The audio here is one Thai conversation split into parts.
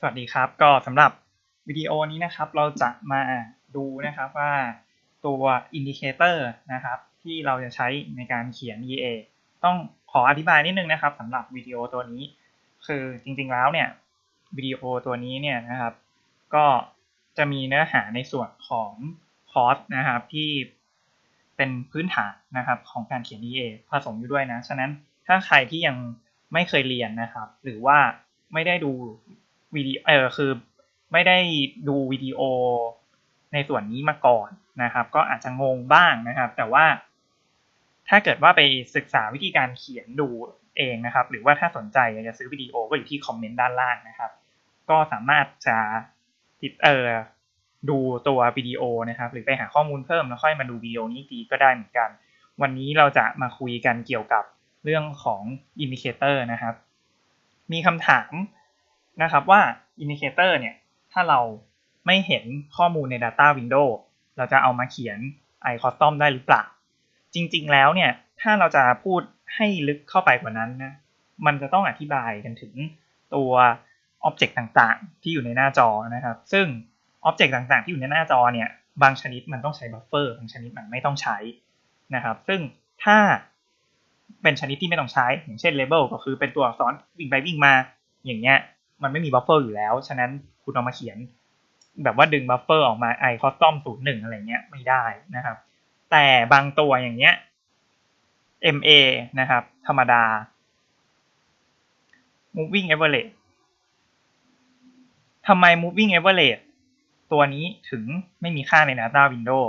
สวัสดีครับก็สำหรับวิดีโอนี้นะครับเราจะมาดูนะครับว่าตัวอินดิเคเตอร์นะครับที่เราจะใช้ในการเขียน EA ต้องขออธิบายนิดนึงนะครับสำหรับวิดีโอตัวนี้ คือจริงๆแล้วเนี่ยวิดีโอตัวนี้เนี่ยนะครับ ก็จะมีเนื้อหาในส่วนของคอร์สนะครับที่เป็นพื้นฐานนะครับของการเขียน EA ผสมอยู่ด้วยนะ ฉะนั้นถ้าใครที่ยังไม่เคยเรียนนะครับ หรือว่าไม่ได้ดู วิดีโอเออคือไม่ได้ดูวิดีโอในส่วนนี้มาก่อนนะครับ ก็อาจจะงงบ้างนะครับ แต่ว่า ถ้าเกิดว่าไปศึกษาวิธีการเขียนดูเองนะครับ หรือว่าถ้าสนใจอยากจะซื้อวิดีโอก็อยู่ที่คอมเมนต์ด้านล่างนะครับ ก็สามารถจะติดเออดูตัววิดีโอนะครับ หรือไปหาข้อมูลเพิ่มแล้วค่อยมาดูวิดีโอนี้ดีก็ได้เหมือนกัน วันนี้เราจะมาคุยกันเกี่ยวกับเรื่องของอินดิเคเตอร์นะครับ มีคำถาม นะครับว่าอินดิเคเตอร์เนี่ยถ้าเราไม่เห็นข้อมูลใน Data Window เราจะเอามาเขียน i custom ได้หรือเปล่า จริงๆแล้วเนี่ยถ้าเราจะพูดให้ลึกเข้าไปกว่านั้นนะมันจะต้องอธิบายกันถึงตัว Object ต่างๆ ที่อยู่ในหน้าจอนะครับ ซึ่ง Object ต่างๆ ที่อยู่ในหน้าจอเนี่ยบางชนิดมันต้องใช้บัฟเฟอร์บางชนิดมันไม่ต้องใช้นะครับ ซึ่งถ้าเป็นชนิดที่ไม่ต้องใช้ อย่างเช่น label ก็คือเป็นตัวอักษรวิ่งไปวิ่งมาอย่างเงี้ย มันไม่มีบัฟเฟอร์อยู่แล้ว ฉะนั้นคุณเอามาเขียน แบบว่าดึงบัฟเฟอร์ออกมาไอคอสตอมศูนย์หนึ่งอะไรเงี้ยไม่ได้นะครับ แต่บางตัวอย่างเงี้ย MA นะครับ ธรรมดา moving average ทำไม moving average ตัวนี้ถึงไม่มีค่าใน data window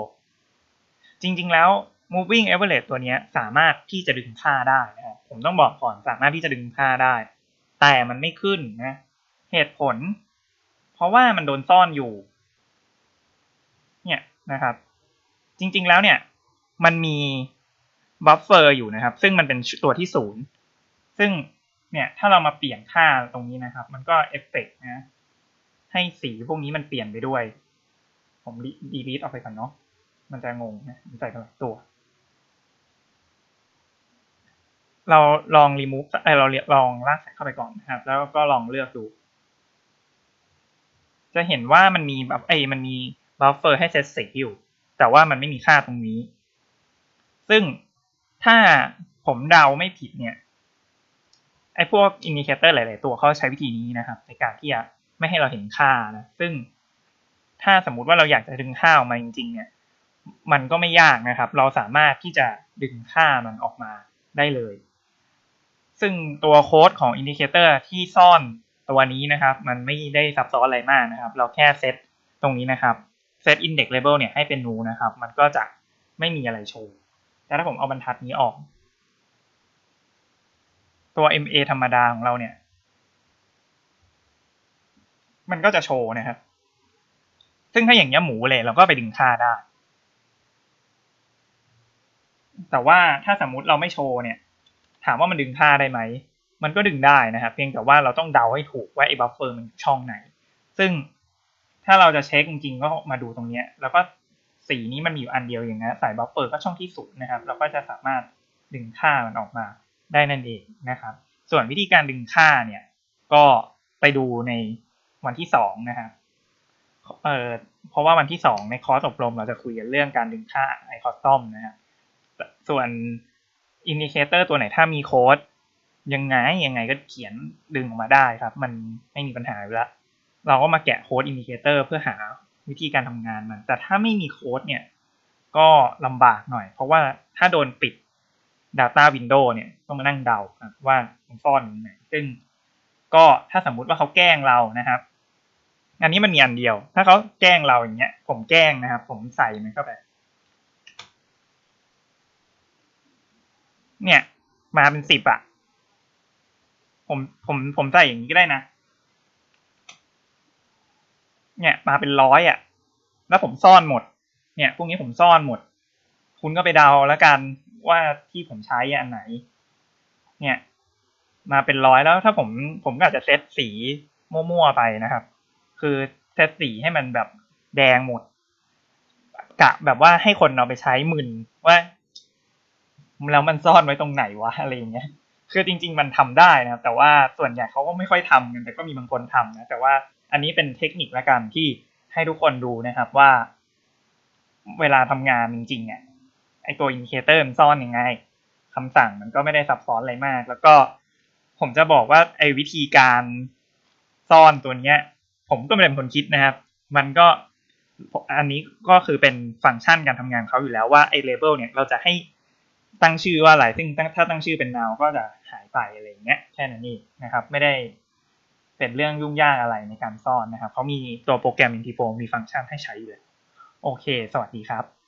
จริง ๆ แล้ว moving average ตัวนี้สามารถที่จะดึงค่าได้นะครับ ผมต้องบอกก่อนสามารถที่จะดึงค่าได้ แต่มันไม่ขึ้นนะ เหตุผล เพราะว่ามันโดนซ่อนอยู่ เนี่ยนะครับ จริง ๆ แล้วเนี่ย มันมีบัฟเฟอร์อยู่นะครับ ซึ่งมันเป็นตัวที่ศูนย์ซึ่งเนี่ย ถ้าเรามาเปลี่ยนค่าตรงนี้นะครับ มันก็เอฟเฟกนะ ให้สีพวกนี้มันเปลี่ยนไปด้วย ผมดีลีทออกไปก่อนเนาะมันจะงงนะมันใส่กันหลายตัว เราลองรีมูฟเออเราลองลากใส่เข้าไปก่อนนะครับ แล้วก็ลองเลือกดู จะเห็นว่ามันมีแบบเอมันมีบัฟเฟอร์ให้เซตสีอยู่ แต่ว่ามันไม่มีค่าตรงนี้ ซึ่งถ้าผมเดาไม่ผิดเนี่ยไอ้พวกอินดิเคเตอร์หลาย ๆ ตัวเขาใช้วิธีนี้นะครับในการที่จะไม่ให้เราเห็นค่านะ ซึ่งถ้าสมมุติว่าเราอยากจะดึงค่าออกมาจริง ๆ เนี่ย มันก็ไม่ยากนะครับ เราสามารถที่จะดึงค่ามันออกมาได้เลย ซึ่งตัวโค้ดของอินดิเคเตอร์ที่ซ่อน ตัวนี้นะครับ มันไม่ได้ซับซ้อนอะไรมากนะครับ เราแค่เซตตรงนี้นะครับเซต index label เนี่ยให้เป็น null นะครับ มันก็จะไม่มีอะไรโชว์แต่ถ้าผมเอาบรรทัดนี้ออก ตัว MA ธรรมดาของเราเนี่ย มันก็จะโชว์นะครับ ซึ่งถ้าอย่างเงี้ยหมูเลยเราก็ไปดึงค่าได้ แต่ว่าถ้าสมมุติเราไม่โชว์เนี่ย ถามว่ามันดึงค่าได้ไหม มันก็ดึงได้นะครับ เพียงแต่ว่าเราต้องเดาให้ถูกว่าไอ้บัฟเฟอร์มันช่องไหน ซึ่งถ้าเราจะเช็คจริงๆก็มาดูตรงนี้แล้วก็สีนี้มันมีอยู่อันเดียวอย่างนี้ใส่บัฟเฟอร์ก็ช่องที่ศูนย์นะครับ เราก็จะสามารถดึงค่ามันออกมาได้นั่นเองนะครับ ส่วนวิธีการดึงค่าเนี่ย ก็ไปดูในวันที่สองนะครับเอ่อเพราะว่าวันที่สองในคอร์สอบรมเราจะคุยกันเรื่องการดึงค่าไอคอสตอมนะครับส่วนอินดิเคเตอร์ตัวไหนถ้ามีโค้ด ยังไงยังไงก็เขียนดึงออกมาได้ครับ มันไม่มีปัญหาอยู่แล้วเราก็มาแกะโค้ดอินดิเคเตอร์เพื่อหาวิธีการทำงานมัน แต่ถ้าไม่มีโค้ดเนี่ย ก็ลำบากหน่อย เพราะว่าถ้าโดนปิด Data Window เนี่ยต้องมานั่งเดาว่ามันซ่อนอยู่ไหนซึ่งก็ถ้าสมมุติว่าเขาแกล้งเรานะครับ อันนี้มันมีอันเดียว ถ้าเขาแกล้งเราอย่างเงี้ย ผมแกล้งนะครับ ผมใส่มันเข้าไป เนี่ย มาเป็นสิบอะ ผมผมผมใส่อย่างนี้ก็ได้นะ เนี่ย มาเป็นร้อยอะ แล้วผมซ่อนหมด เนี่ยพวกนี้ผมซ่อนหมด คุณก็ไปเดาแล้วกันว่าที่ผมใช้อันไหน เนี่ย มาเป็นร้อยแล้วถ้าผมผมก็อาจจะเซตสีมั่วๆไปนะครับ คือเซตสีให้มันแบบแดงหมดกะแบบว่าให้คนเอาไปใช้มึนว่าแล้วมันซ่อนไว้ตรงไหนวะอะไรอย่างเงี้ย คือจริง ๆ มันทำได้นะครับ แต่ว่าส่วนใหญ่เขาก็ไม่ค่อยทำกันแต่ก็มีบางคนทำนะแต่ว่าอันนี้เป็นเทคนิคละกันที่ให้ทุกคนดูนะครับว่า เวลาทำงานจริงๆเนี่ยไอตัวอินดิเคเตอร์มันซ่อนยังไงคำสั่งมันก็ไม่ได้ซับซ้อนอะไรมาก แล้วก็ผมจะบอกว่าไอวิธีการซ่อนตัวเนี้ย ผมก็ไม่ได้เป็นคนคิดนะครับ มันก็อันนี้ก็คือเป็นฟังก์ชันการทำงานเขาอยู่แล้วว่าไอเลเบลเนี่ยเราจะให้ ตั้งชื่อว่าอะไรซึ่งถ้าตั้งชื่อเป็นนาวก็จะหายไปอะไรอย่างเงี้ยแค่นั้นเองนะครับ ไม่ได้เป็นเรื่องยุ่งยากอะไรในการซ่อนนะครับเขามีตัวโปรแกรม Intifo มีฟังก์ชันให้ใช้อยู่เลย โอเค สวัสดีครับ